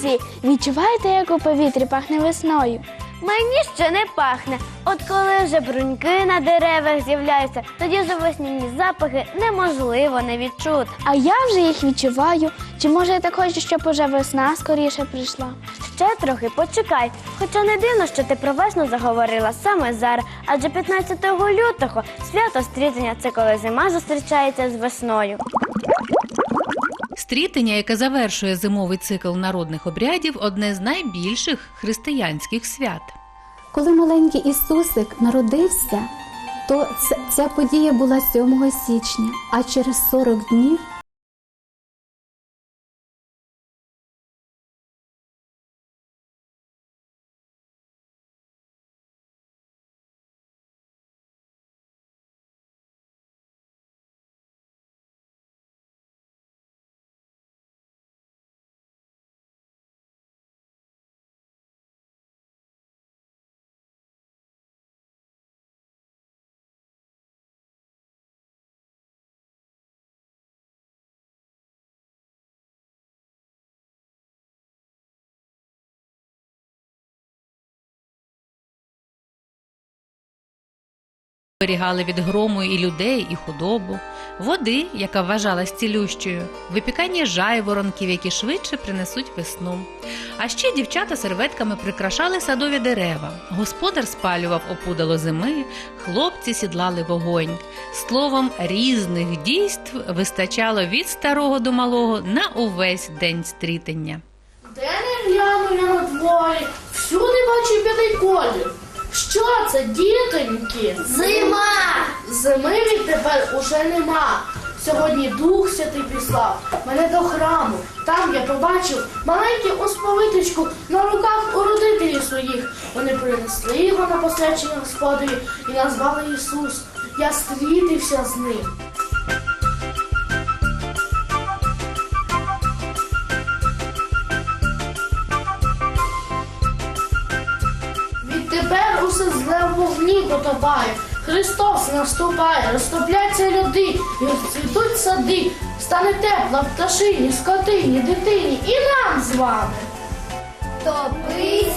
повітрі. Відчуваєте, як у повітрі пахне весною? Мені ще не пахне. От коли вже бруньки на деревах з'являються, тоді вже весняні запахи неможливо не відчути. А я вже їх відчуваю. Чи може я так хочу, щоб уже весна скоріше прийшла? Ще трохи почекай. Хоча не дивно, що ти про весну заговорила саме зараз, адже 15 лютого свято стрітення це коли зима зустрічається з весною. Стрітення, яке завершує зимовий цикл народних обрядів, одне з найбільших християнських свят. Коли маленький Ісусик народився, то ця подія була 7 січня, а через 40 днів Берігали від грому і людей, і худобу, води, яка вважалась цілющою, випікання жайворонків, які швидше принесуть весну. А ще дівчата серветками прикрашали садові дерева. Господар спалював опудало зими, хлопці сідлали вогонь. Словом, різних дійств вистачало від старого до малого на увесь день стрітення. Де не гляну я на дворі, всюди бачу білий колір. Що це, дітоньки? Зима! Зими відтепер уже нема. Сьогодні Дух Святий післав мене до храму. Там я побачив маленьку осповиточку на руках у родителів своїх. Вони принесли його на посвячення Господові і назвали Ісус. Я стрітився з ним. Відтепер усе зле в вогні потопає. Христос наступає, розтопляться люди, і розцвітуть сади, стане тепла пташині, скотині, дитині і нам з вами. Топися